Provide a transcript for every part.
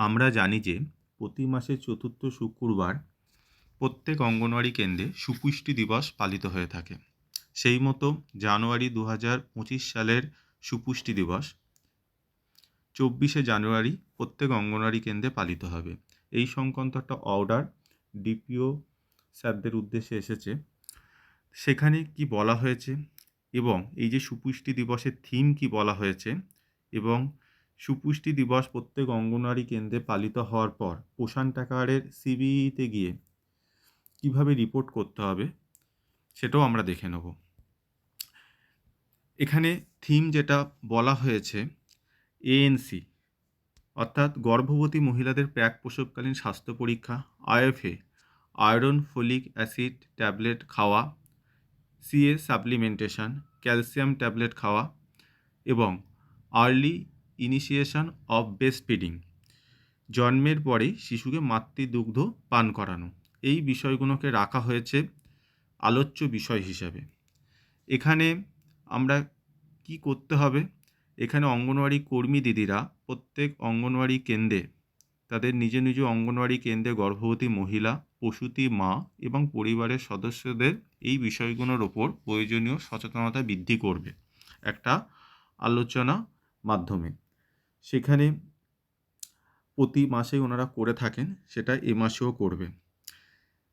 আমরা জানি যে প্রতি মাসের চতুর্থ শুক্রবার প্রত্যেক অঙ্গনওয়াড়ি কেন্দ্রে সুপুষ্টি দিবস পালিত হয়ে থাকে। সেই মতো জানুয়ারি দু হাজার পঁচিশ সালের সুপুষ্টি দিবস চব্বিশে জানুয়ারি প্রত্যেক অঙ্গনওয়াড়ি কেন্দ্রে পালিত হবে। এই সংক্রান্ত একটা অর্ডার ডিপিও স্যারদের উদ্দেশ্যে এসেছে। সেখানে কি বলা হয়েছে এবং এই যে সুপুষ্টি দিবসের থিম কি বলা হয়েছে এবং সুপুষ্টি দিবস প্রত্যেক অঙ্গনওয়াড়ি কেন্দ্রে পালিত হওয়ার পর পোষণ টাকারের সিবিইতে গিয়ে কীভাবে রিপোর্ট করতে হবে সেটাও আমরা দেখে নেব। এখানে থিম যেটা বলা হয়েছে এএনসি অর্থাৎ গর্ভবতী মহিলাদের প্যাক প্রসবকালীন স্বাস্থ্য পরীক্ষা IFA iron folic acid tablet খাওয়া সিএ সাপ্লিমেন্টেশন ক্যালসিয়াম ট্যাবলেট খাওয়া এবং early initiation of breast feeding জন্মের পরেই শিশুকে মাতৃদুগ্ধ পান করানো। এই বিষয়গুলোকে রাখা হয়েছে আলোচ্য বিষয় হিসাবে। এখানে আমরা কি করতে হবে? এখানে অঙ্গনওয়াড়ি কর্মী দিদিরা প্রত্যেক অঙ্গনওয়াড়ি কেন্দ্রে তাদের নিজ নিজ অঙ্গনওয়াড়ি কেন্দ্রে গর্ভবতী মহিলা, প্রসূতি মা এবং পরিবারের সদস্যদের এই বিষয়গুলোর ওপর প্রয়োজনীয় সচেতনতা বৃদ্ধি করবে। একটা আলোচনা মাধ্যমে। সেখানে প্রতি মাসে ওনারা করে থাকেন, সেটা এ মাসেও করবে।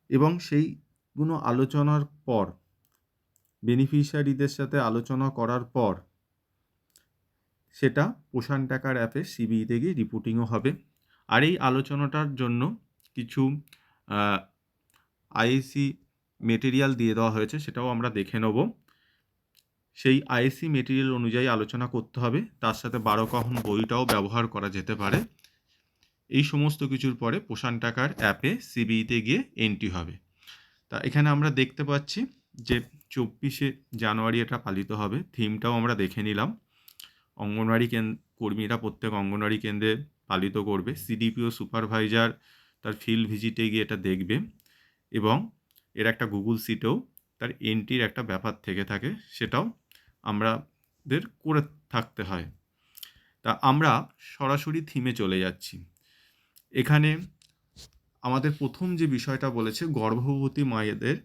এবং সেইগুলো আলোচনার পর বেনিফিশিয়ারিদের সাথে আলোচনা করার পর, সেটা পোষণ টাকার অ্যাপে সিবিইতে গিয়ে রিপোর্টিংও হবে। আর এই আলোচনাটার জন্য কিছু আইএসি মেটেরিয়াল দিয়ে দেওয়া হয়েছে, সেটাও আমরা দেখে নেব। সেই আইএসি মেটেরিয়াল অনুযায়ী আলোচনা করতে হবে। তার সাথে বারো কখন বইটাও ব্যবহার করা যেতে পারে। এই সমস্ত কিছুর পরে পোষণ টাকার অ্যাপে সিবিইতে গিয়ে এন্ট্রি হবে। তা এখানে আমরা দেখতে পাচ্ছি যে চব্বিশে জানুয়ারি এটা পালিত হবে। থিমটাও আমরা দেখে নিলাম। অঙ্গনওয়াড়ি কর্মীরা প্রত্যেক অঙ্গনওয়াড়ি কেন্দ্রে পালিত করবে। সিডিপিও সুপারভাইজার তার ফিল্ড ভিজিটে গিয়ে এটা দেখবে এবং এর একটা গুগল সিটেও তার এন্ট্রির একটা ব্যাপার থেকে থাকে। সেটাও আমাদের করে থাকতে হয়। তা আমরা সরাসরি থিমে চলে যাচ্ছি। এখানে আমাদের প্রথম যে বিষয়টা বলেছে, গর্ভবতী মায়েদের,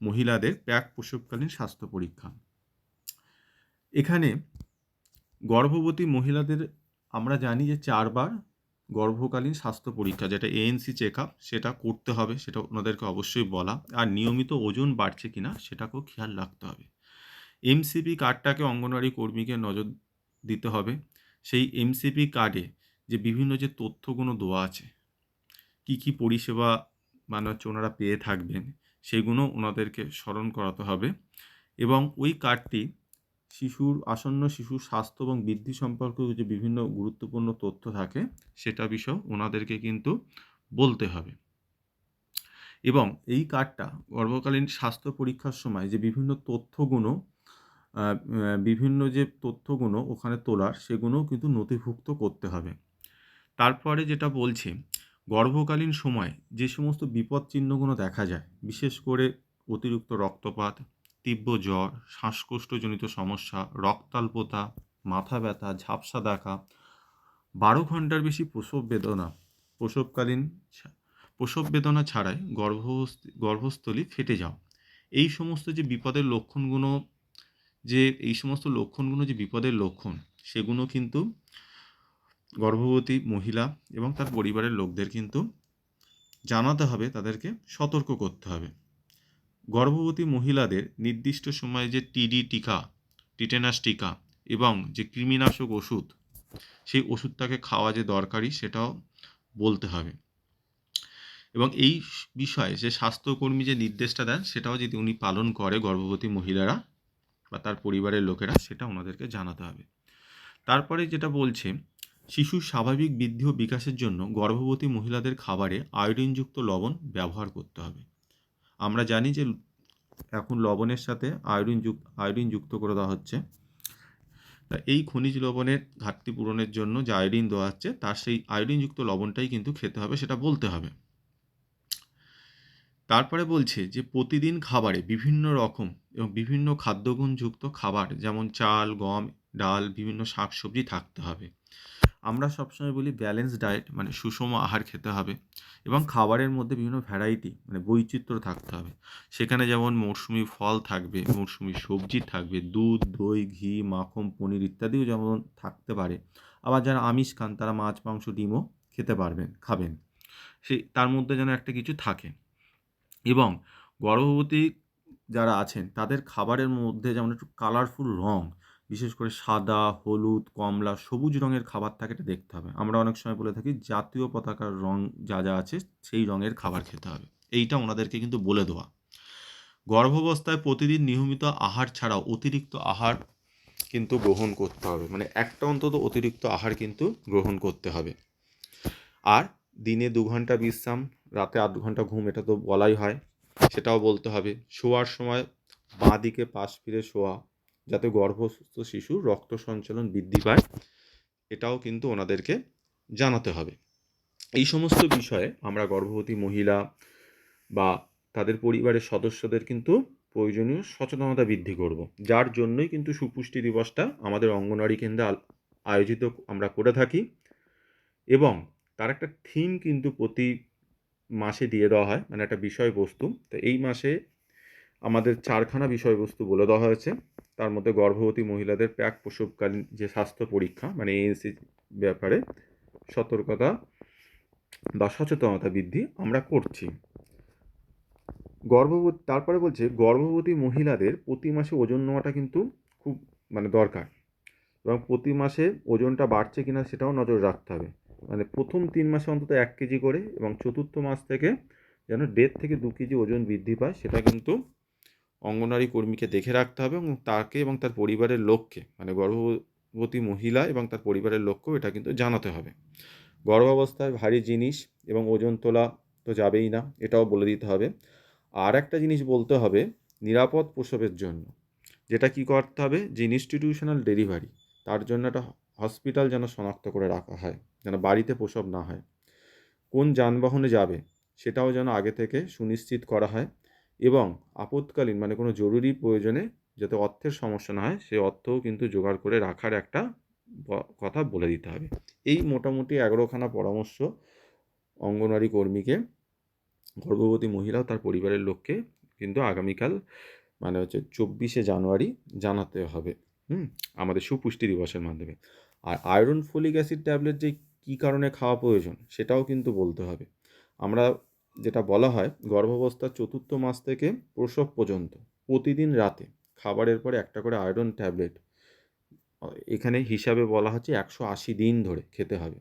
মহিলাদের প্যাক প্রসবকালীন স্বাস্থ্য পরীক্ষা। এখানে গর্ভবতী মহিলাদের আমরা জানি যে চারবার গর্ভকালীন স্বাস্থ্য পরীক্ষা, যেটা এএনসি চেক আপ সেটা করতে হবে, সেটা ওনাদেরকে অবশ্যই বলা। আর নিয়মিত ওজন বাড়ছে কিনা, সেটাকেও খেয়াল রাখতে হবে। এমসিপি কার্ডটাকে অঙ্গনওয়াড়ি কর্মীকে নজর দিতে হবে। সেই এমসিপি কার্ডে যে বিভিন্ন যে তথ্যগুলো দেওয়া আছে, কি কি পরিষেবা মানে হচ্ছে ওনারা পেয়ে থাকবেন, সেগুলো ওনাদেরকে স্মরণ করাতে হবে। এবং ওই কার্ডটি শিশুর আসন্ন শিশুর স্বাস্থ্য এবং বৃদ্ধি সম্পর্কেও যে বিভিন্ন গুরুত্বপূর্ণ তথ্য থাকে, সেটা বিষয় ওনাদেরকে কিন্তু বলতে হবে। এবং এই কার্ডটা গর্ভকালীন স্বাস্থ্য পরীক্ষার সময় যে বিভিন্ন তথ্যগুলো বিভিন্ন যে তথ্যগুলো ওখানে তোলার, সেগুলোও কিন্তু নথিভুক্ত করতে হবে। তারপরে যেটা বলছে, গর্ভকালীন সময় যে সমস্ত বিপদ চিহ্নগুলো দেখা যায়, বিশেষ করে অতিরিক্ত রক্তপাত, তীব্র জ্বর, শ্বাসকষ্টজনিত সমস্যা, রক্তাল্পতা, মাথা ব্যথা, ঝাপসা দেখা, বারো ঘণ্টার বেশি প্রসব বেদনা, প্রসবকালীন প্রসব বেদনা ছাড়াই গর্ভ গর্ভস্থলী ফেটে যাওয়া। এই সমস্ত যে বিপদের লক্ষণগুলো যে এই সমস্ত লক্ষণগুলো যে বিপদের লক্ষণ, সেগুলো কিন্তু গর্ভবতী মহিলা এবং তার পরিবারের লোকদের কিন্তু জানাতে হবে, তাদেরকে সতর্ক করতে হবে। গর্ভবতী মহিলাদের নির্দিষ্ট সময়ে যে টিডি টিকা টিটেনাস টিকা এবং যে কৃমিনাশক ওষুধ, সেই ওষুধটাকে খাওয়া যে দরকারি সেটাও বলতে হবে। এবং এই বিষয়ে যে স্বাস্থ্যকর্মী যে নির্দেশটা দেন, সেটাও যদি উনি পালন করে গর্ভবতী মহিলারা বা তার পরিবারের লোকেরা সেটা ওনাদেরকে জানাতে হবে। তারপরে যেটা বলছে, শিশুর স্বাভাবিক বৃদ্ধি ও বিকাশের জন্য গর্ভবতী মহিলাদের খাবারে আয়োডিনযুক্ত লবণ ব্যবহার করতে হবে। আমরা জানি যে এখন লবণের সাথে আয়োডিন যুক্ত আয়োডিন যুক্ত করে দেওয়া হচ্ছে। তা এই খনিজ লবণের ঘাটতি পূরণের জন্য যে আয়োডিন দেওয়া হচ্ছে, তার সেই আয়োডিনযুক্ত লবণটাই কিন্তু খেতে হবে, সেটা বলতে হবে। তারপরে বলছে যে প্রতিদিন খাবারে বিভিন্ন রকম এবং বিভিন্ন খাদ্যগুণযুক্ত খাবার, যেমন চাল, গম, ডাল, বিভিন্ন শাকসবজি থাকতে হবে। আমরা সবসময় বলি ব্যালেন্স ডায়েট মানে সুষম আহার খেতে হবে এবং খাবারের মধ্যে বিভিন্ন ভ্যারাইটি মানে বৈচিত্র্য থাকতে হবে। সেখানে যেমন মৌসুমি ফল থাকবে মৌসুমি সবজি থাকবে, দুধ, দই, ঘি, মাখন, পনির ইত্যাদিও যেমন থাকতে পারে। আবার যারা আমিষ খান, তারা মাছ, মাংস, ডিমও খেতে পারবেন, খাবেন। সেই, তার মধ্যে যেন একটা কিছু থাকে। এবং গর্ভবতী যারা আছেন, তাদের খাবারের মধ্যে যেমন একটু কালারফুল রঙ বিশেষ করে সাদা, হলুদ, কমলা, সবুজ রঙের খাবার থাকে এটা দেখতে হবে। আমরা অনেক সময় বলে থাকি জাতীয় পতাকার রং যা যা আছে সেই রঙের খাবার খেতে হবে। এইটা ওনাদেরকে কিন্তু বলে দেওয়া। গর্ভাবস্থায় প্রতিদিন নিয়মিত আহার ছাড়াও অতিরিক্ত আহার কিন্তু গ্রহণ করতে হবে। মানে একটা অন্তত অতিরিক্ত আহার কিন্তু গ্রহণ করতে হবে। আর দিনে দু ঘণ্টা বিশ্রাম রাতে আধ ঘণ্টা ঘুম এটা তো বলাই হয়, সেটাও বলতে হবে। শোয়ার সময় বাঁ দিকে পাশ ফিরে শোয়া, যাতে গর্ভস্থ শিশুর রক্ত সঞ্চালন বৃদ্ধি পায়, এটাও কিন্তু ওনাদেরকে জানাতে হবে। এই সমস্ত বিষয়ে আমরা গর্ভবতী মহিলা বা তাদের পরিবারের সদস্যদের কিন্তু প্রয়োজনীয় সচেতনতা বৃদ্ধি করব। যার জন্যই কিন্তু সুপুষ্টি দিবসটা আমাদের অঙ্গনওয়াড়ি কেন্দ্রে আয়োজিত আমরা করে থাকি এবং তার একটা থিম কিন্তু প্রতি মাসে দিয়ে দেওয়া হয় মানে একটা বিষয়বস্তু। তো এই মাসে আমাদের চারখানা বিষয়বস্তু বলে দেওয়া হয়েছে। তার মধ্যে গর্ভবতী মহিলাদের প্যাক প্রসবকালীন যে স্বাস্থ্য পরীক্ষা মানে এএনসি ব্যাপারে সতর্কতা বা সচেতনতা বৃদ্ধি আমরা করছি। গর্ভবতী, তারপরে বলছে গর্ভবতী মহিলাদের প্রতি মাসে ওজন নেওয়াটা কিন্তু খুব মানে দরকার। এবং প্রতি মাসে ওজনটা বাড়ছে কিনা সেটাও নজর রাখতে হবে। মানে প্রথম তিন মাসে অন্তত এক কেজি করে এবং চতুর্থ মাস থেকে যেন দেড় থেকে দু কেজি ওজন বৃদ্ধি পায়, সেটা কিন্তু অঙ্গনওয়াড়ি কর্মীকে দেখে রাখতে হবে এবং তাকে এবং তার পরিবারের লোককে মানে গর্ভবতী মহিলা এবং তার পরিবারের লোককেও এটা কিন্তু জানাতে হবে। গর্ভাবস্থায় ভারী জিনিস এবং ওজন তোলা তো যাবেই না, এটাও বলে দিতে হবে। আর একটা জিনিস বলতে হবে, নিরাপদ প্রসবের জন্য। যেটা কি করতে হবে? যে ইনস্টিটিউশনাল ডেলিভারি তার জন্য একটা হসপিটাল যেন শনাক্ত করে রাখা হয়। যেন বাড়িতে প্রসব না হয়। কোন যানবাহনে যাবে, সেটাও যেন আগে থেকে সুনিশ্চিত করা হয় এবং আপৎকালীন মানে কোনো জরুরি প্রয়োজনে যাতে অর্থের সমস্যা না হয়, সেই অর্থও কিন্তু জোগাড় করে রাখার একটা কথা বলে দিতে হবে। এই মোটামুটি এগারোখানা পরামর্শ অঙ্গনওয়াড়ি কর্মীকে, গর্ভবতী মহিলা তার পরিবারের লোককে কিন্তু আগামীকাল মানে হচ্ছে চব্বিশে জানুয়ারি জানাতে হবে। হুম, আমাদের সুপুষ্টি দিবসের মাধ্যমে। আর আয়রন ফলিক অ্যাসিড ট্যাবলেট যে কী কারণে খাওয়া প্রয়োজন সেটাও কিন্তু বলতে হবে। আমরা যেটা বলা হয় গর্ভাবস্থার চতুর্থ মাস থেকে প্রসব পর্যন্ত, প্রতিদিন রাতে খাবারের পরে একটা করে আয়রন ট্যাবলেট, এখানে হিসাবে বলা হচ্ছে একশো আশি দিন ধরে খেতে হবে।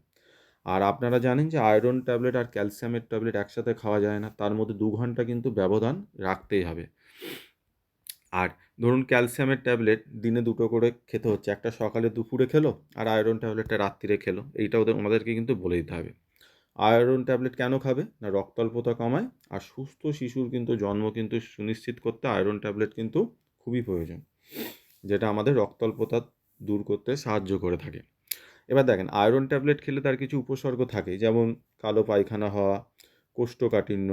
আর আপনারা জানেন যে আয়রন ট্যাবলেট আর ক্যালসিয়ামের ট্যাবলেট একসাথে খাওয়া যায় না, তার মধ্যে দু ঘণ্টা কিন্তু ব্যবধান রাখতেই হবে। আর ধরুন ক্যালসিয়ামের ট্যাবলেট দিনে দুটো করে খেতে হচ্ছে। একটা সকালে দুপুরে খেলো আর আয়রন ট্যাবলেটটা রাত্রিরে খেলো। এইটা ওদের ওনাদেরকে কিন্তু বলে দিতে হবে। আয়রন ট্যাবলেট কেন খাবে? না, রক্তাল্পতা কমায় আর সুস্থ শিশুর কিন্তু জন্ম কিন্তু সুনিশ্চিত করতে আয়রন ট্যাবলেট কিন্তু খুবই প্রয়োজন, যেটা আমাদের রক্তাল্পতা দূর করতে সাহায্য করে থাকে। এবার দেখেন, আয়রন ট্যাবলেট খেলে তার কিছু উপসর্গ থাকে, যেমন কালো পায়খানা হওয়া কোষ্ঠকাঠিন্য,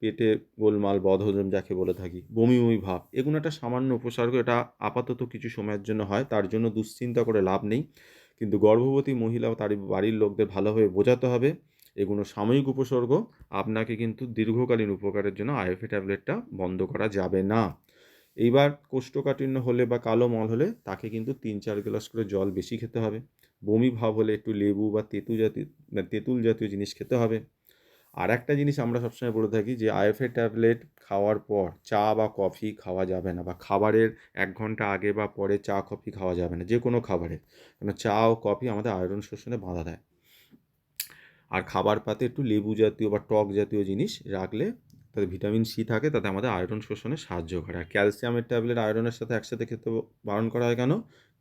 পেটে গোলমাল, বদহজম যাকে বলে থাকি, বমি বমি ভাব, এগুলো একটা সামান্য উপসর্গ, এটা আপাতত কিছু সময়ের জন্য হয়, তার জন্য দুশ্চিন্তা করে লাভ নেই। কিন্তু গর্ভবতী মহিলা তার বাড়ির লোকদের ভালোভাবে বোঝাতে হবে, এগুলো সাময়িক উপসর্গ, আপনাকে কিন্তু দীর্ঘকালীন উপকারের জন্য আইএফএ ট্যাবলেটটা বন্ধ করা যাবে না। এইবার কোষ্ঠকাঠিন্য হলে বা কালো মল হলে তাকে কিন্তু তিন চার গ্লাস করে জল বেশি খেতে হবে। বমি ভাব হলে একটু লেবু বা তেঁতু জাতীয়, তেঁতুল জাতীয় জিনিস খেতে হবে। আর একটা জিনিস আমরা সবসময় বলে থাকি যে, আইএফএ ট্যাবলেট খাওয়ার পর চা বা কফি খাওয়া যাবে না বা খাবারের এক ঘণ্টা আগে বা পরে চা, কফি খাওয়া যাবে না, যে কোনো খাবারে কেন চা ও কফি আমাদের আয়রন শোষণে বাধা দেয়। আর খাবার পাতে একটু লেবু জাতীয় বা টক জাতীয় জিনিস রাখলে তাতে ভিটামিন সি থাকে, তাতে আমাদের আয়রন শোষণে সাহায্য করে। আর ক্যালসিয়ামের ট্যাবলেট আয়রনের সাথে একসাথে খেতে বারণ করা হয় কেন?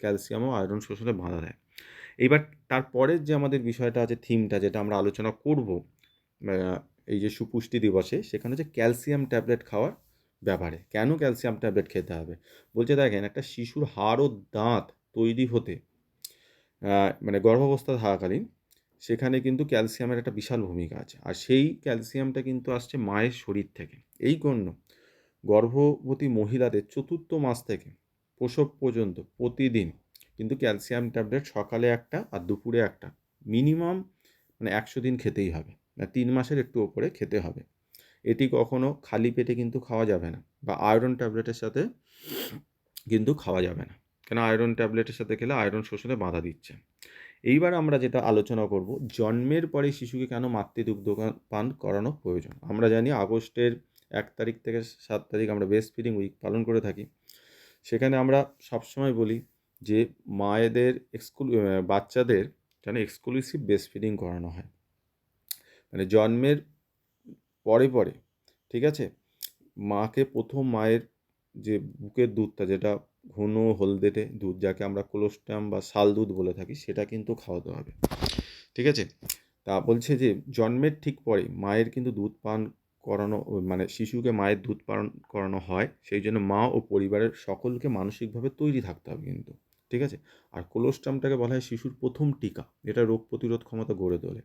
ক্যালসিয়ামও আয়রন শোষণে বাধা দেয়। এইবার তারপরের যে আমাদের বিষয়টা আছে, থিমটা যেটা আমরা আলোচনা করব এই যে সুপুষ্টি দিবসে সেখানে হচ্ছে ক্যালসিয়াম ট্যাবলেট খাওয়ার ব্যাপারে। কেন ক্যালসিয়াম ট্যাবলেট খেতে হবে? বলছে, দেখেন, একটা শিশুর হাড় ও দাঁত তৈরি হতে মানে গর্ভাবস্থা থাকাকালীন সেখানে কিন্তু ক্যালসিয়ামের একটা বিশাল ভূমিকা আছে। আর সেই ক্যালসিয়ামটা কিন্তু আসছে মায়ের শরীর থেকে। এই জন্য গর্ভবতী মহিলাদের চতুর্থ মাস থেকে প্রসব পর্যন্ত প্রতিদিন কিন্তু ক্যালসিয়াম ট্যাবলেট সকালে একটা আর দুপুরে একটা। মিনিমাম মানে একশো দিন খেতেই হবে। মানে তিন মাসের একটু ওপরে খেতে হবে। এটি কখনো খালি পেটে কিন্তু খাওয়া যাবে না বা আয়রন ট্যাবলেটের সাথে কিন্তু খাওয়া যাবে না। কেন? আয়রন ট্যাবলেটের সাথে খেলে আয়রন শোষণে বাধা দিচ্ছে। এইবার আমরা যেটা আলোচনা করব, জন্মের পরে শিশুকে কেন মাতৃদুগ্ধ পান করানো প্রয়োজন? আমরা জানি আগস্টের এক তারিখ থেকে সাত তারিখ আমরা বেস্ট ফিডিং উইক পালন করে থাকি। সেখানে আমরা সবসময় বলি যে, মায়েদের এক্সক্লু বাচ্চাদের যেন এক্সক্লুসিভ বেস্ট ফিডিং করানো হয়। মানে জন্মের পরে পরে, ঠিক আছে? মাকে প্রথম মায়ের যে বুকের দুধটা, যেটা ঘন হলদেটে দুধ, যাকে আমরা কোলোস্টাম বা শাল দুধ বলে থাকি, সেটা কিন্তু খাওয়াতে হবে, ঠিক আছে? তা বলছে যে, জন্মের ঠিক পরে মায়ের কিন্তু দুধ পান করানো মানে শিশুকে মায়ের দুধ পান করানো হয়, সেই জন্য মা ও পরিবারের সকলকে মানসিকভাবে তৈরি থাকতে হবে কিন্তু, ঠিক আছে? আর কোলোস্টামটাকে বলা হয় শিশুর প্রথম টিকা এটা রোগ প্রতিরোধ ক্ষমতা গড়ে তোলে।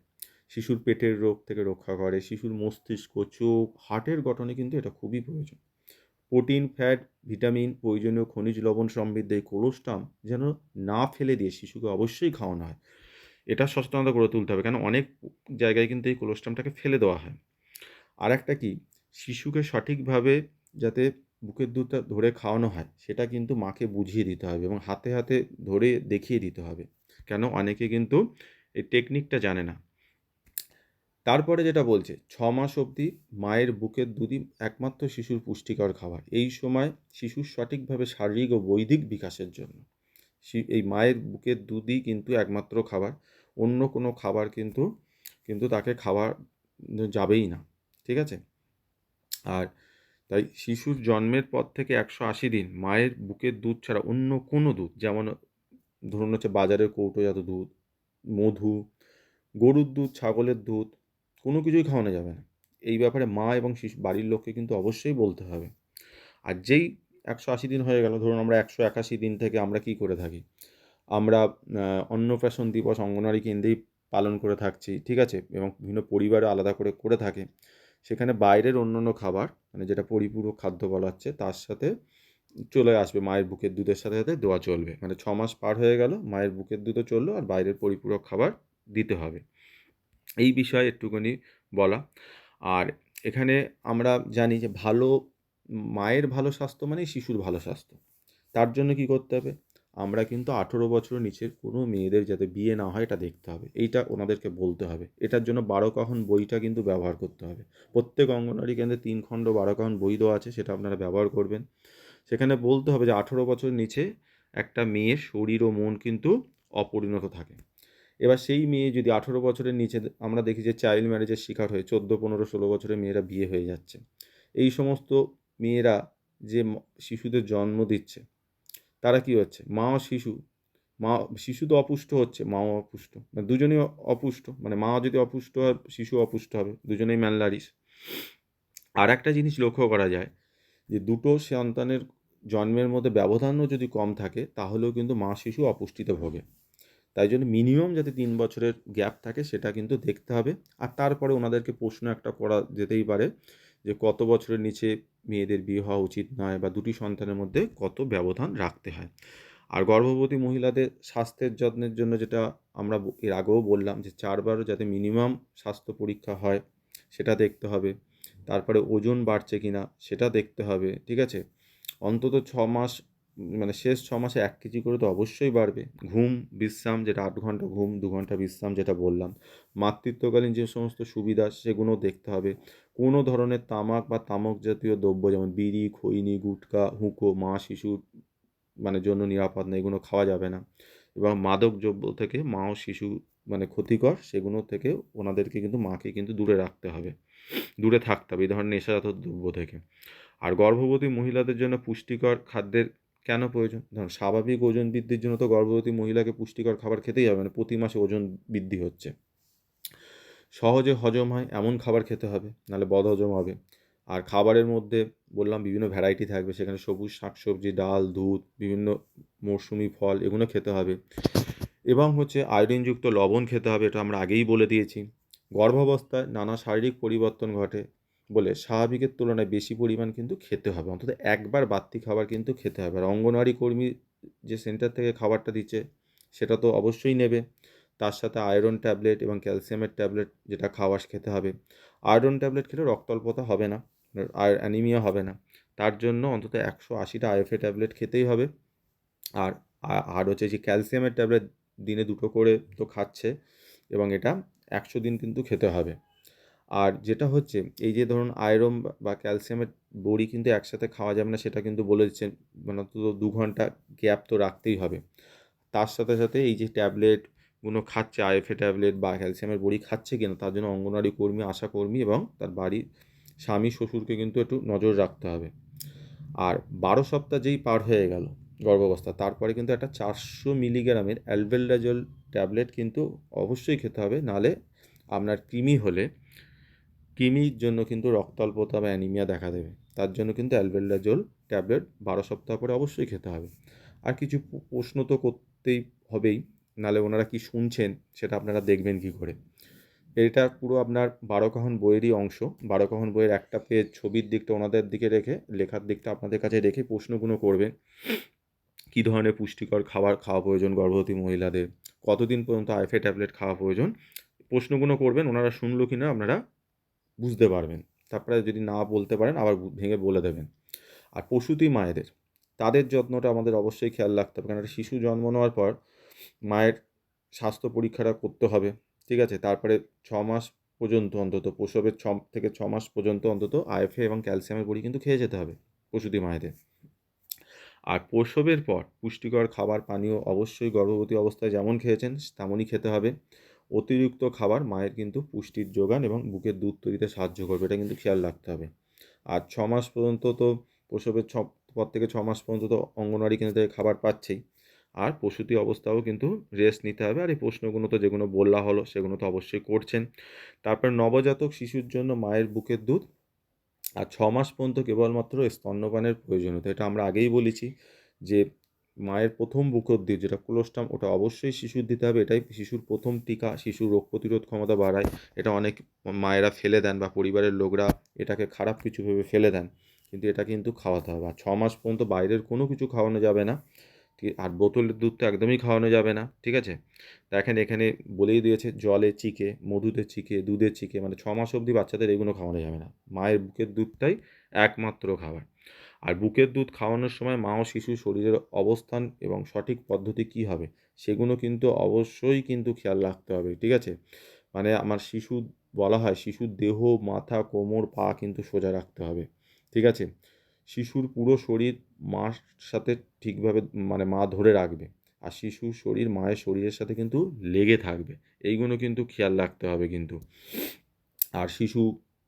শিশুর পেটের রোগ থেকে রক্ষা করে, শিশুর মস্তিষ্ক, চোখ, হার্টের গঠনে কিন্তু এটা খুবই প্রয়োজন। প্রোটিন, ফ্যাট, ভিটামিন, প্রয়োজনীয় খনিজ লবণ সমৃদ্ধ এই কোলোস্টাম যেন না ফেলে দিয়ে শিশুকে অবশ্যই খাওয়ানো হয়। এটা সচেতনতা গড়ে তুলতে হবে, কেন অনেক জায়গায় কিন্তু এই কোলোস্টামটাকে ফেলে দেওয়া হয়। আর একটা কি? শিশুকে সঠিকভাবে যাতে বুকের দুধটা ধরে খাওয়ানো হয়, সেটা কিন্তু মাকে বুঝিয়ে দিতে হবে এবং হাতে হাতে ধরে দেখিয়ে দিতে হবে। কেন? অনেকে কিন্তু এই টেকনিকটা জানে না। তারপরে যেটা বলছে, ছ মাস অবধি মায়ের বুকের দুধই একমাত্র শিশুর পুষ্টিকর খাবার। এই সময় শিশুর সঠিকভাবে শারীরিক ও বৈদিক বিকাশের জন্য। এই মায়ের বুকের দুধই কিন্তু একমাত্র খাবার। অন্য কোনো খাবার কিন্তু কিন্তু তাকে খাওয়া যাবেই না। ঠিক আছে? আর তাই শিশুর জন্মের পর থেকে একশো আশি দিন মায়ের বুকের দুধ ছাড়া অন্য কোনো দুধ, যেমন ধরুন হচ্ছে বাজারের কৌটোজাত দুধ, মধু, গরুর দুধ, ছাগলের দুধ কোনো কিছুই খাওয়ানো যাবে না। এই ব্যাপারে মা এবং শিশু, বাড়ির লোককে কিন্তু অবশ্যই বলতে হবে। আর যেই একশো আশি দিন হয়ে গেল, ধরুন আমরা একশো একাশি দিন থেকে আমরা কি করে থাকি? আমরা অন্নপ্রাশন দিবস, অঙ্গনওয়াড়ি কেন্দ্রেই পালন করে থাকছি, ঠিক আছে? এবং বিভিন্ন পরিবারে আলাদা করে করে থাকে। সেখানে বাইরের অন্য অন্য খাবার মানে যেটা পরিপূরক খাদ্য বলা হচ্ছে, তার সাথে চলে আসবে। মায়ের বুকের দুধের সাথে সাথে দেওয়া চলবে। মানে ছ মাস পার হয়ে গেল, মায়ের বুকের দুধও চলল আর বাইরের পরিপূরক খাবার দিতে হবে। এই বিষয়ে একটুখানি বলা। আর এখানে আমরা জানি যে ভালো মায়ের ভালো স্বাস্থ্য মানে শিশুর ভালো স্বাস্থ্য। তার জন্য কি করতে হবে? আমরা কিন্তু আঠেরো বছরের নিচের কোনো মেয়েদের যাতে বিয়ে না হয় এটা দেখতে হবে। এইটা ওনাদেরকে বলতে হবে। এটার জন্য বারো কাহন বইটা কিন্তু ব্যবহার করতে হবে। প্রত্যেক অঙ্গনওয়াড়ি কেন্দ্রে তিন খণ্ড বারো কাহন বই দেওয়া আছে, সেটা আপনারা ব্যবহার করবেন। সেখানে বলতে হবে যে আঠেরো বছর নিচে একটা মেয়ের শরীর ও মন কিন্তু অপরিণত থাকে। এবার সেই মেয়ে যদি আঠেরো বছরের নিচে, আমরা দেখি যে চাইল্ড ম্যারেজের শিকার হয়ে চোদ্দ, পনেরো, ষোলো বছরের মেয়েরা বিয়ে হয়ে যাচ্ছে। এই সমস্ত মেয়েরা যে শিশুদের জন্ম দিচ্ছে, তারা কি হচ্ছে? মা ও শিশু। মা, শিশু তো অপুষ্ট হচ্ছে, মাও অপুষ্ট। মানে দুজনেই অপুষ্ট। মানে মা যদি অপুষ্ট হয়, শিশু অপুষ্ট হবে, দুজনেই ম্যানলারিস আর একটা জিনিস লক্ষ্য করা যায়, যে দুটো সন্তানের জন্মের মধ্যে ব্যবধানও যদি কম থাকে, তাহলেও কিন্তু মা শিশু অপুষ্টিতে ভোগে। তাই জন্য মিনিমাম যাতে তিন বছরের গ্যাপ থাকে, সেটা কিন্তু দেখতে হবে। আর তারপরে ওনাদেরকে প্রশ্ন একটা করা যেতেই পারে যে, কত বছরের নিচে মেয়েদের বিয়ে হওয়া উচিত নয় বা দুটি সন্তানের মধ্যে কত ব্যবধান রাখতে হয়। আর গর্ভবতী মহিলাদের স্বাস্থ্যের যত্নের জন্য যেটা আমরা এর আগেও বললাম যে, চারবারও যাতে মিনিমাম স্বাস্থ্য পরীক্ষা হয়, সেটা দেখতে হবে। তারপরে ওজন বাড়ছে কি না সেটা দেখতে হবে, ঠিক আছে? অন্তত ছ মাস মানে শেষ ছ মাসে এক কেজি করে তো অবশ্যই বাড়বে। ঘুম, বিশ্রাম যেটা আট ঘণ্টা ঘুম, দু ঘণ্টা বিশ্রাম যেটা বললাম, মাতৃত্বকালীন যে সমস্ত সুবিধা সেগুলো দেখতে হবে। কোনো ধরনের তামাক বা তামাক জাতীয় দ্রব্য যেমন বিড়ি, খৈনি, গুটকা, হুঁকো, মা শিশুর মানে জন্য নিরাপদ না, এগুলো খাওয়া যাবে না। এবং মাদক দ্রব্য থেকে মা ও শিশু মানে ক্ষতিকর, সেগুলো থেকে ওনাদেরকে কিন্তু মাকে কিন্তু দূরে রাখতে হবে। দূরে থাকতে হবে এই ধরনের নেশাজাত দ্রব্য থেকে। আর গর্ভবতী মহিলাদের জন্য পুষ্টিকর খাদ্যের কেন প্রয়োজন? ধরুন স্বাভাবিক ওজন বৃদ্ধির জন্য তো গর্ভবতী মহিলাকে পুষ্টিকর খাবার খেতেই হবে মানে প্রতি মাসে ওজন বৃদ্ধি হচ্ছে। সহজে হজম হয়, এমন খাবার খেতে হবে, নাহলে বদ হজম হবে। আর খাবারের মধ্যে বললাম বিভিন্ন ভ্যারাইটি থাকবে, সেখানে সবুজ শাকসবজি, ডাল, দুধ, বিভিন্ন মরশুমি ফল, এগুলো খেতে হবে। এবং হচ্ছে আয়োডিনযুক্ত লবণ খেতে হবে, এটা আমরা আগেই বলে দিয়েছি। গর্ভাবস্থায় নানা শারীরিক পরিবর্তন ঘটে বলে স্বাভাবিকের তুলনায় বেশি পরিমাণ কিন্তু খেতে হবে। অন্তত একবার বাড়তি খাবার কিন্তু খেতে হবে। আর অঙ্গনওয়াড়ি কর্মী যে সেন্টার থেকে খাবারটা দিচ্ছে, সেটা তো অবশ্যই নেবে। তার সাথে আয়রন ট্যাবলেট এবং ক্যালসিয়ামের ট্যাবলেট যেটা খাওয়াস খেতে হবে। আয়রন ট্যাবলেট খেলে রক্তল্পতা হবে না, আর অ্যানিমিয়া হবে না। তার জন্য অন্তত একশো আশিটা আইএফএ ট্যাবলেট খেতেই হবে। আর আর হচ্ছে যে ক্যালসিয়ামের ট্যাবলেট দিনে দুটো করে তো খাচ্ছে এবং এটা একশো দিন কিন্তু খেতে হবে। আর যেটা হচ্ছে, এই যে ধরুন আয়রন বা ক্যালসিয়ামের বড়ি কিন্তু একসাথে খাওয়া যাবে না, সেটা কিন্তু বলে দিচ্ছেন মানে অন্তত দু ঘণ্টা গ্যাপ তো রাখতেই হবে। তার সাথে সাথে এই যে ট্যাবলেটগুলো খাচ্ছে আইএফএ ট্যাবলেট বা ক্যালসিয়ামের বড়ি খাচ্ছে কিনা, তার জন্য অঙ্গনওয়াড়ি কর্মী, আশা কর্মী এবং তার বাড়ির স্বামী, শ্বশুরকে কিন্তু একটু নজর রাখতে হবে। আর বারো সপ্তাহ যেই পার হয়ে গেল গর্ভাবস্থা, তারপরে কিন্তু একটা চারশো মিলিগ্রামের অ্যালবেলডাজল ট্যাবলেট কিন্তু অবশ্যই খেতে হবে, নালে আপনার কৃমি হলে কৃমির জন্য কিন্তু রক্তাল্পতা বা অ্যানিমিয়া দেখা দেবে। তার জন্য কিন্তু অ্যালবেলডাজল ট্যাবলেট বারো সপ্তাহ পরে অবশ্যই খেতে হবে। আর কিছু প্রশ্ন তো করতেই হবেই, নালে ওনারা কি শুনছেন সেটা আপনারা দেখবেন কি করে। এটা পুরো আপনার বারো কাহন বইয়েরই অংশ। বারো কাহন বইয়ের একটা পেজ ছবির দিকটা ওনাদের দিকে রেখে, লেখার দিকটা আপনাদের কাছে রেখে প্রশ্নগুলো করবেন। কী ধরনের পুষ্টিকর খাবার খাওয়া প্রয়োজন গর্ভবতী মহিলাদের? কতদিন পর্যন্ত আইফে ট্যাবলেট খাওয়া প্রয়োজন? প্রশ্নগুলো করবেন, ওনারা শুনলো কি না আপনারা বুঝতে পারবেন। তারপরে যদি না বলতে পারেন, আবার ভেঙে বলে দেবেন। আর প্রসূতি মায়েদের, তাদের যত্নটা আমাদের অবশ্যই খেয়াল রাখতে হবে। কারণ একটা শিশু জন্ম নেওয়ার পর মায়ের স্বাস্থ্য পরীক্ষাটা করতে হবে, ঠিক আছে? তারপরে ছ মাস পর্যন্ত অন্তত, প্রসবের ছ থেকে ছ মাস পর্যন্ত অন্তত আইএফএ এবং ক্যালসিয়ামের বড়ি কিন্তু খেয়ে যেতে হবে প্রসূতি মায়েদের। আর প্রসবের পর পুষ্টিকর খাবার, পানীয় অবশ্যই গর্ভবতী অবস্থায় যেমন খেয়েছেন, তেমনই খেতে হবে। অতিরিক্ত খাবার মায়ের কিন্তু পুষ্টির যোগান এবং বুকের দুধ তৈরিতে সাহায্য করবে, এটা কিন্তু খেয়াল রাখতে হবে। আর ছ মাস পর্যন্ত তো প্রসবের ছ, পর থেকে ছ মাস পর্যন্ত তো অঙ্গনওয়াড়ি কেন্দ্র থেকে খাবার পাচ্ছেই। আর প্রসূতি অবস্থাও কিন্তু রেস্ট নিতে হবে, আর এই প্রশ্নগুলো তো যেগুলো বললা হলো সেগুলো তো অবশ্যই করছেন। তারপর নবজাতক শিশুর জন্য মায়ের বুকের দুধ, আর ছ মাস পর্যন্ত কেবলমাত্র স্তন্যপানের প্রয়োজনীয়তা, এটা আমরা আগেই বলেছি যে মায়ের প্রথম বুকের দুধ যেটা কোলোস্টাম, ওটা অবশ্যই শিশুর দিতে হবে, এটাই শিশুর প্রথম টিকা, শিশুর রোগ প্রতিরোধ ক্ষমতা বাড়ায়, এটা অনেক মায়েরা ফেলে দেন বা পরিবারের লোকরা এটাকে খারাপ কিছু ভেবে ফেলে দেন, কিন্তু এটা কিন্তু খাওয়াতে হবে, আর ছ মাস পর্যন্ত বাইরের কোনো কিছু খাওয়ানো যাবে না আর বোতলের দুধ তো একদমই খাওয়ানো যাবে না, ঠিক আছে? দেখেন এখানে বলেই দিয়েছে, জলে চিকে, মধুতে চিকে, দুধে চিকে মানে ছ মাস অবধি বাচ্চাদের এগুলো খাওয়ানো যাবে না, মায়ের বুকের দুধটাই একমাত্র খাবার। আর বুকের দুধ খাওয়ানোর সময় মা ও শিশুর শরীরের অবস্থান এবং সঠিক পদ্ধতি কী হবে, সেগুলো কিন্তু অবশ্যই কিন্তু খেয়াল রাখতে হবে, ঠিক আছে? মানে আমার শিশু, বলা হয় শিশুর দেহ, মাথা, কোমর, পা কিন্তু সোজা রাখতে হবে, ঠিক আছে? শিশুর পুরো শরীর মার সাথে ঠিকভাবে মানে মা ধরে রাখবে, আর শিশুর শরীর মায়ের শরীরের সাথে কিন্তু লেগে থাকবে, এইগুলো কিন্তু খেয়াল রাখতে হবে কিন্তু। আর শিশু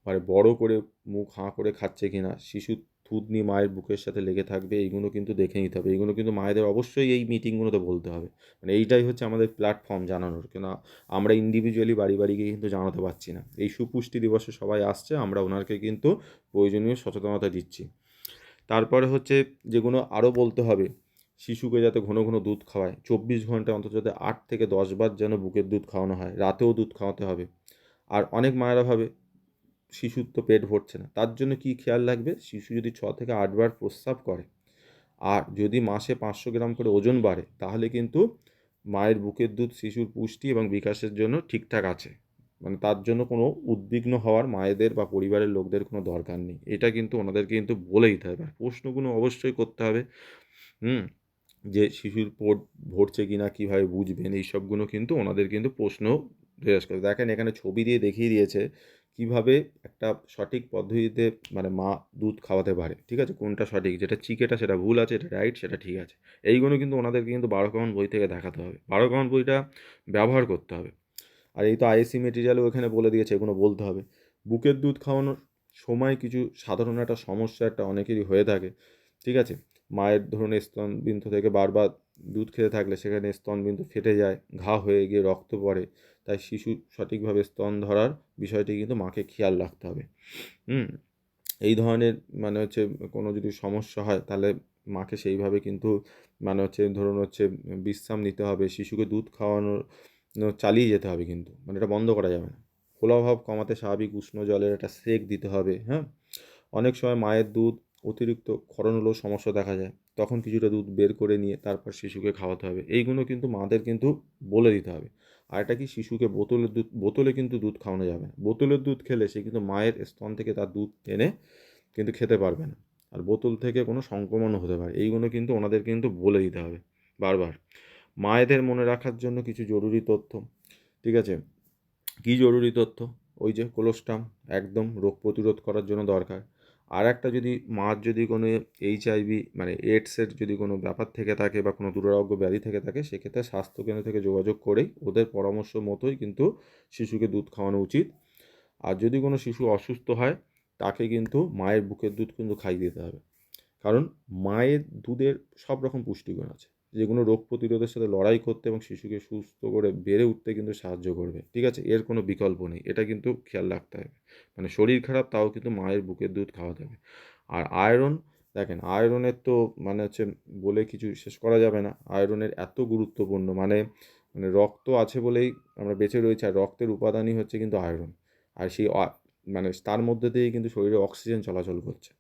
মানে বড় করে মুখ হাঁ করে খাচ্ছে কিনা, শিশু থুতনি মায়ের বুকের সাথে লেগে থাকবে, এইগুলো কিন্তু দেখে নিতে হবে। এইগুলো কিন্তু মায়েদের অবশ্যই এই মিটিংগুলোতে বলতে হবে। মানে এইটাই হচ্ছে আমাদের প্ল্যাটফর্ম জানানোর। কেন আমরা ইন্ডিভিজুয়ালি বাড়ি বাড়ি গিয়ে কিন্তু জানাতে পারছি না। এই সুপুষ্টি দিবসে সবাই আসছে, আমরা ওনাকে কিন্তু প্রয়োজনীয় সচেতনতা দিচ্ছি। তারপরে হচ্ছে যেগুলো আরও বলতে হবে, শিশুকে যাতে ঘন ঘন দুধ খাওয়ায়। চব্বিশ ঘণ্টা অন্তত যাতে আট থেকে দশবার যেন বুকের দুধ খাওয়ানো হয়। রাতেও দুধ খাওয়াতে হবে। আর অনেক মায়েরা ভাবে শিশুর তো পেট ভরছে না। তার জন্য কি খেয়াল রাখবে? শিশু যদি ছ থেকে আটবার প্রস্রাব করে আর যদি মাসে পাঁচশো গ্রাম করে ওজন বাড়ে, তাহলে কিন্তু মায়ের বুকের দুধ শিশুর পুষ্টি এবং বিকাশের জন্য ঠিকঠাক আছে। মানে তার জন্য কোনো উদ্বিগ্ন হওয়ার মায়েদের বা পরিবারের লোকদের কোনো দরকার নেই। এটা কিন্তু ওনাদেরকে কিন্তু বলে দিতে হবে। প্রশ্নগুলো অবশ্যই করতে হবে, হুম? যে শিশুর পোট ভরছে কি না কীভাবে বুঝবেন? এইসবগুলো কিন্তু ওনাদের কিন্তু প্রশ্ন জিজ্ঞেস করে দেখেন এখানে ছবি দিয়ে দেখিয়ে দিয়েছে কীভাবে একটা সঠিক পদ্ধতিতে মানে মা দুধ খাওয়াতে পারে, ঠিক আছে? কোনটা সঠিক? যেটা চিকেটা সেটা ভুল আছে এটা রাইট সেটা ঠিক আছে। এইগুলো কিন্তু ওনাদেরকে কিন্তু বারো কামন বই থেকে দেখাতে হবে। বারো কামন বইটা ব্যবহার করতে হবে। আর এই তো আইএসি মেটেরিয়ালও এখানে বলে দিয়েছে, এগুলো বলতে হবে। বুকের দুধ খাওয়ানোর সময় কিছু সাধারণ একটা সমস্যা একটা অনেকেরই হয়ে থাকে, ঠিক আছে? মায়ের ধরুন স্তনবিন্দু থেকে বারবার দুধ খেতে থাকলে সেখানে স্তনবিন্দু ফেটে যায়, ঘা হয়ে গিয়ে রক্ত পড়ে তাই শিশু সঠিকভাবে স্তন ধরার বিষয়টি কিন্তু মাকে খেয়াল রাখতে হবে। হুম, এই ধরনের মানে হচ্ছে কোনো যদি সমস্যা হয় তাহলে মাকে সেইভাবে কিন্তু মানে হচ্ছে ধরুন হচ্ছে বিশ্রাম নিতে হবে, শিশুকে দুধ খাওয়ানোর চালিয়ে যেতে হবে কিন্তু মানে এটা বন্ধ করা যাবে না। ফোলাভাব কমাতে স্বাভাবিক উষ্ণ জলের একটা সেক দিতে হবে হ্যাঁ? অনেক সময় মায়ের দুধ অতিরিক্ত ক্ষরণ হলেও সমস্যা দেখা যায়, তখন কিছুটা দুধ বের করে নিয়ে তারপর শিশুকে খাওয়াতে হবে। এইগুলো কিন্তু মাদের কিন্তু বলে দিতে হবে। আর একটা কি? শিশুকে বোতলের দুধ, বোতলে কিন্তু দুধ খাওয়ানো যাবে না। বোতলের দুধ খেলে সে কিন্তু মায়ের স্তন থেকে তার দুধ এনে কিন্তু খেতে পারবে না। আর বোতল থেকে কোনো সংক্রমণও হতে পারে। এইগুলো কিন্তু ওনাদের কিন্তু বলে দিতে হবে বারবার। মায়েদের মনে রাখার জন্য কিছু জরুরি তথ্য, ঠিক আছে? কী জরুরি তথ্য? ওই যে কোলোস্টাম একদম রোগ প্রতিরোধ করার জন্য দরকার। আর একটা যদি মার যদি কোনো এইচআইভি মানে এইডসের যদি কোনো ব্যাপার থেকে থাকে বা কোনো দুরারোগ্য ব্যাধি থেকে থাকে, সেক্ষেত্রে স্বাস্থ্যকেন্দ্র থেকে যোগাযোগ করেই ওদের পরামর্শ মতোই কিন্তু শিশুকে দুধ খাওয়ানো উচিত। আর যদি কোনো শিশু অসুস্থ হয়, তাকে কিন্তু মায়ের বুকের দুধ কিন্তু খাইয়ে দিতে হবে। কারণ মায়ের দুধের সব রকম পুষ্টিগুণ আছে। যেগুলো রোগ প্রতিরোধের সাথে লড়াই করতে এবং শিশুকে সুস্থ করে বেড়ে উঠতে কিন্তু সাহায্য করবে। ঠিক আছে? এর কোনো বিকল্প নেই। এটা কিন্তু খেয়াল রাখতে হবে। মানে শরীর খারাপ, তাও কিন্তু মায়ের বুকের দুধ খাওয়াতে হবে। আর আয়রন, দেখেন, আয়রনের তো মানে হচ্ছে বলে কিছু শেষ করা যাবে না। আয়রনের এত গুরুত্বপূর্ণ। মানে মানে রক্ত আছে বলেই আমরা বেঁচে রয়েছি আর রক্তের উপাদানই হচ্ছে কিন্তু আয়রন। আর সেই মানে তার মধ্যে দিয়েই কিন্তু শরীরে অক্সিজেন চলাচল করছে।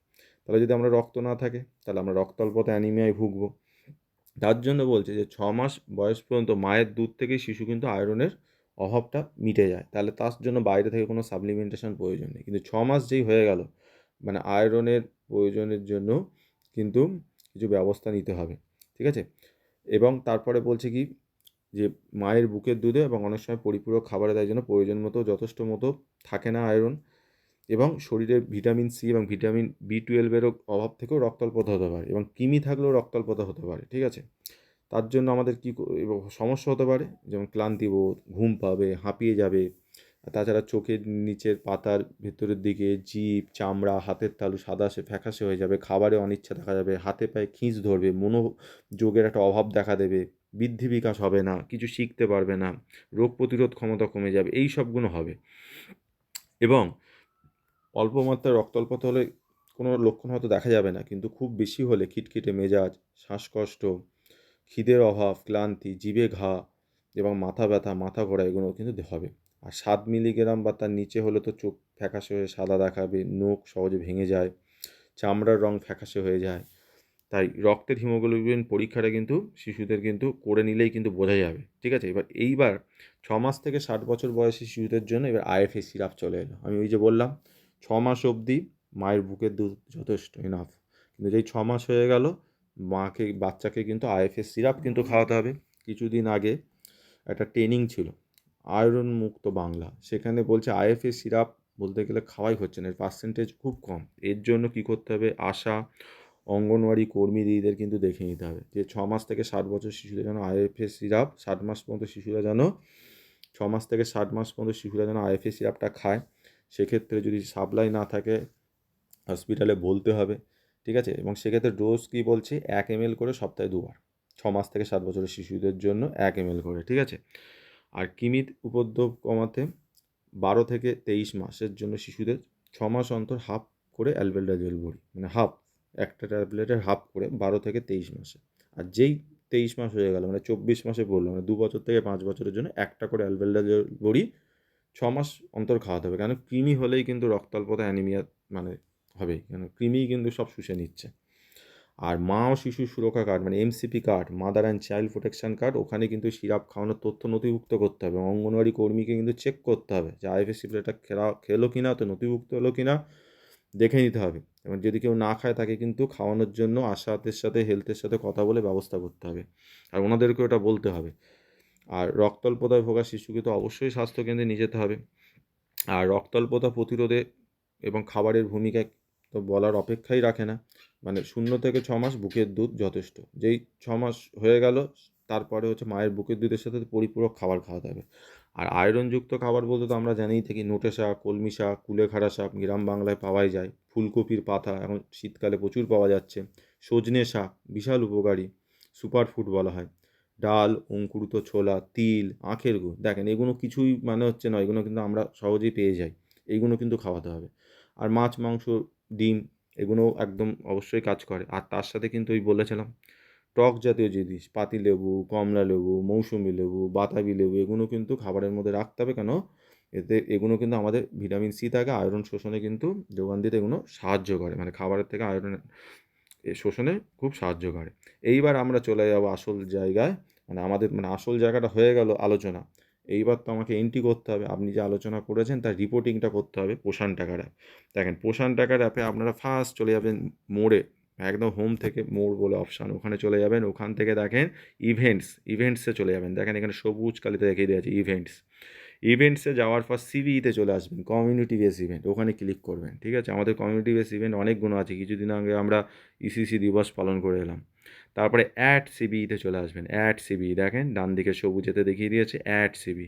তাহলে যদি আমরা রক্ত না থাকে, তাহলে আমরা রক্তাল্পতা অ্যানিমিয়ায় ভুগবো। তার জন্য বলছে যে ছ মাস বয়স পর্যন্ত মায়ের দুধ থেকেই শিশু কিন্তু আয়রনের অভাবটা মিটে যায়। তাহলে তার জন্য বাইরে থেকে কোনো সাপ্লিমেন্টেশন প্রয়োজন নেই। কিন্তু ছ মাস যেই হয়ে গেল মানে আয়রনের প্রয়োজনের জন্য কিন্তু কিছু ব্যবস্থা নিতে হবে। ঠিক আছে? এবং তারপরে বলছে কি, যে মায়ের বুকের দুধে এবং অনেক সময় পরিপূরক খাবারে তাই জন্য প্রয়োজন মতো যথেষ্ট মতো থাকে না আয়রন। এবং শরীরে ভিটামিন সি এবং ভিটামিন বি টুয়েলভেরও অভাব থেকেও রক্তাল্পতা হতে পারে এবং কৃমি থাকলেও রক্তাল্পতা হতে পারে, ঠিক আছে? তার জন্য আমাদের কী সমস্যা হতে পারে, যেমন ক্লান্তিবোধ ঘুম পাবে, হাঁপিয়ে যাবে তাছাড়া চোখের নিচের পাতার ভেতরের দিকে জিভ, চামড়া, হাতের তালু সাদাসে ফ্যাকাশে হয়ে যাবে, খাবারে অনিচ্ছা দেখা যাবে, হাতে পায়ে খিঁচ ধরবে, মনোযোগের একটা অভাব দেখা দেবে, বৃদ্ধি বিকাশ হবে না, কিছু শিখতে পারবে না, রোগ প্রতিরোধ ক্ষমতা কমে যাবে, এই সবগুলো হবে। এবং অল্প মাত্রায় রক্তাল্পতা হলে কোনো লক্ষণ হয়তো দেখা যাবে না, কিন্তু খুব বেশি হলে খিটখিটে মেজাজ, শ্বাসকষ্ট, খিদের অভাব, ক্লান্তি, জিভে ঘা এবং মাথা ব্যথা, মাথা ঘোরা এগুলো কিন্তু হবে। আর সাত মিলিগ্রাম বা তার নিচে হলে তো চোখ ফ্যাকাশে হয়ে সাদা দেখাবে, নখ সহজে ভেঙে যায়, চামড়ার রং ফ্যাকাশে হয়ে যায়। তাই রক্তের হিমোগ্লোবিন পরীক্ষাটা কিন্তু শিশুদের কিন্তু করে নিলেই কিন্তু বোঝা যাবে। ঠিক আছে? এবার এইবার ছ মাস থেকে ষাট বছর বয়সী শিশুদের জন্য এবার আইএফএ সিরাপ চলে এলো। আমি ওই যে বললাম ছ মাস অবধি মায়ের বুকের দুধ যথেষ্ট ইনাফ কিন্তু যেই ছ মাস হয়ে গেল, মাকে, বাচ্চাকে কিন্তু আইএফএস সিরাপ কিন্তু খাওয়াতে হবে। কিছুদিন আগে একটা ট্রেনিং ছিল আয়রন মুক্ত বাংলা। সেখানে বলছে আইএফএস সিরাপ বলতে গেলে খাওয়াই হচ্ছে না, এর পার্সেন্টেজ খুব কম। এর জন্য কী করতে হবে? আশা, অঙ্গনওয়াড়ি কর্মী দিদিদের কিন্তু দেখে নিতে হবে যে ছ মাস থেকে ষাট বছর শিশুদের যেন আইএফএস সিরাপ ষাট মাস পর্যন্ত শিশুরা যেন ছ মাস থেকে ষাট মাস পর্যন্ত শিশুরা যেন আইএফএস সিরাপটা খায়। সেক্ষেত্রে যদি সাপ্লাই না থাকে হসপিটালে বলতে হবে, ঠিক আছে? এবং সেক্ষেত্রে ডোজ কী বলছে? এক এম করে সপ্তাহে দুবার। ছ মাস থেকে সাত বছরের শিশুদের জন্য এক এম করে, ঠিক আছে? আর কিমিত উপদ্রব কমাতে বারো থেকে তেইশ মাসের জন্য শিশুদের ছ মাস অন্তর হাফ করে অ্যালবেলডাজোল বড়ি মানে হাফ একটা ট্যাবলেটের হাফ করে বারো থেকে তেইশ মাসে। আর যেই তেইশ মাস হয়ে গেল মানে চব্বিশ মাসে পড়ল মানে দু বছর থেকে পাঁচ বছরের জন্য একটা করে অ্যালবেলডাজোল বড়ি ছ মাস অন্তর খাওয়াতে হবে। কেন? কৃমি হলেই কিন্তু রক্তাল্পতা, অ্যানিমিয়া মানে হবে কেন? কৃমি কিন্তু সব শুষে নিচ্ছে। আর মা ও শিশু সুরক্ষা কার্ড মানে MCP card mother and child protection card ওখানে কিন্তু সিরাপ খাওয়ানোর তথ্য নথিভুক্ত করতে হবে। অঙ্গনওয়াড়ি কর্মীকে কিন্তু চেক করতে হবে যে আইএফএসি প্লেটা খেলা, খেলো কি না তো নথিভুক্ত হলো কি না দেখে নিতে হবে। এবং যদি কেউ না খায়, তাকে কিন্তু খাওয়ানোর জন্য আশাদের সাথে হেলথের সাথে কথা বলে ব্যবস্থা করতে হবে। আর ওনাদেরকে ওটা বলতে হবে। আর রক্তাল্পতায় ভোগা শিশুকে তো অবশ্যই স্বাস্থ্যকেন্দ্রে নিয়ে যেতে হবে। আর রক্তাল্পতা প্রতিরোধে এবং খাবারের ভূমিকা তো বলার অপেক্ষাই রাখে না। মানে শূন্য থেকে ছ মাস বুকের দুধ যথেষ্ট। যেই ছ মাস হয়ে গেল, তারপরে হচ্ছে মায়ের বুকের দুধের সাথে পরিপূরক খাবার খাওয়াতে হবে। আর আয়রনযুক্ত খাবার বলতে তো আমরা জানিই থাকি, নোটে শাক, কলমি শাক, কুলেখাড়া শাক গ্রাম বাংলায় পাওয়াই যায়। ফুলকপির পাতা এখন শীতকালে প্রচুর পাওয়া যাচ্ছে। সজনে শাক বিশাল উপকারী সুপার ফুড বলা হয়। ডাল, অঙ্কুরিত ছোলা, তিল, আখের গুড়। দেখেন, এগুলো কিছুই মানে হচ্ছে না, এগুলো কিন্তু আমরা সহজেই পেয়ে যাই। এইগুলো কিন্তু খাওয়াতে হবে। আর মাছ, মাংস, ডিম, এগুলো একদম অবশ্যই কাজ করে। আর তার সাথে কিন্তু ওই বলেছিলাম, টক জাতীয় জিনিস পাতি লেবু, কমলা লেবু, মৌসুমি লেবু, বাতাবি লেবু, এগুলো কিন্তু খাবারের মধ্যে রাখতে হবে। কেন? এতে এগুলো কিন্তু আমাদের ভিটামিন সি থাকে, আয়রন শোষণে কিন্তু যোগান দিতে এগুলো সাহায্য করে। মানে খাবারের থেকে আয়রন শোষণে খুব সাহায্য করে। এইবার আমরা চলে যাব আসল জায়গায়। মানে আমাদের মানে আসল জায়গাটা হয়ে গেল আলোচনা। এইবার তো আমাকে এন্ট্রি করতে হবে। আপনি যে আলোচনা করেছেন, তার রিপোর্টিংটা করতে হবে পোষণ টাকার অ্যাপ দেখেন পোষণ টাকার অ্যাপে আপনারা ফার্স্ট চলে যাবেন মোড়ে, একদম হোম থেকে মোড় বলে অপশান ওখানে চলে যাবেন, ওখান থেকে দেখেন ইভেন্টস ইভেন্টসে চলে যাবেন। দেখেন, এখানে সবুজ কালিতে দেখিয়ে দেওয়া আছে ইভেন্টস ইভেন্টসে যাওয়ার পর সিবিইতে চলে আসবেন কমিউনিটি বেস ইভেন্ট ওখানে ক্লিক করবেন, ঠিক আছে? আমাদের কমিউনিটি বেস ইভেন্ট অনেকগুলো আছে। কিছুদিন আগে আমরা ইসিসি দিবস পালন করে এলাম। তারপরে অ্যাড সিবিতে চলে আসবেন। অ্যাড সিবি দেখেন ডান দিকে সবুজেতে দেখিয়ে দিয়েছে অ্যাড সিবি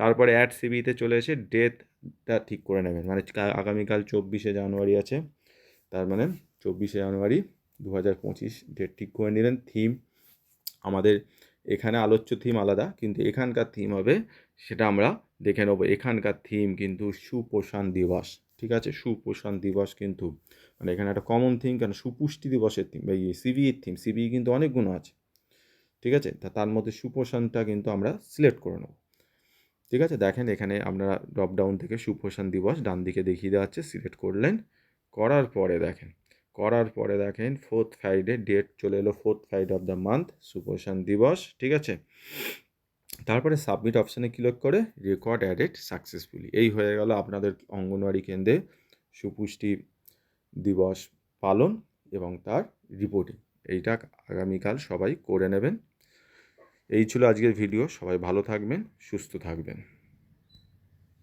তারপরে অ্যাড সিবিতে চলে এসে ডেটটা ঠিক করে নেবেন। মানে আগামীকাল চব্বিশে জানুয়ারি আছে। তার মানে চব্বিশে জানুয়ারি দু হাজার পঁচিশ ডেট ঠিক করে নিলেন। থিম আমাদের এখানে আলোচ্য থিম আলাদা, কিন্তু এখানকার থিম হবে, সেটা আমরা দেখে নেব। এখানকার থিম কিন্তু সুপোষণ দিবস। ঠিক আছে? সুপোষণ দিবস কিন্তু মানে এখানে একটা কমন থিম কেন? সুপুষ্টি দিবসের থিম বা ইয়ে সিবিইর থিম সিবিই কিন্তু অনেকগুলো আছে। ঠিক আছে? তা তার মধ্যে সুপোষণটা কিন্তু আমরা সিলেক্ট করে নেব। ঠিক আছে? দেখেন এখানে আপনারা ড্রপ ডাউন থেকে সুপোষণ দিবস ডান দিকে দেখিয়ে দেওয়া হচ্ছে সিলেক্ট করলেন। করার পরে দেখেন, করার পরে দেখেন ফোর্থ ফ্রাইডে ডেট চলে এলো fourth Friday of the month সুপোষণ দিবস, ঠিক আছে? তারপরে সাবমিট অপশানে ক্লিক করে রেকর্ড অ্যাডেড সাকসেসফুলি এই হয়ে গেল আপনাদের অঙ্গনওয়াড়ি কেন্দ্রে সুপুষ্টি দিবস পালন এবং তার রিপোর্টিং এইটা আগামীকাল সবাই করে নেবেন। এই ছিল আজকের ভিডিও সবাই ভালো থাকবেন, সুস্থ থাকবেন।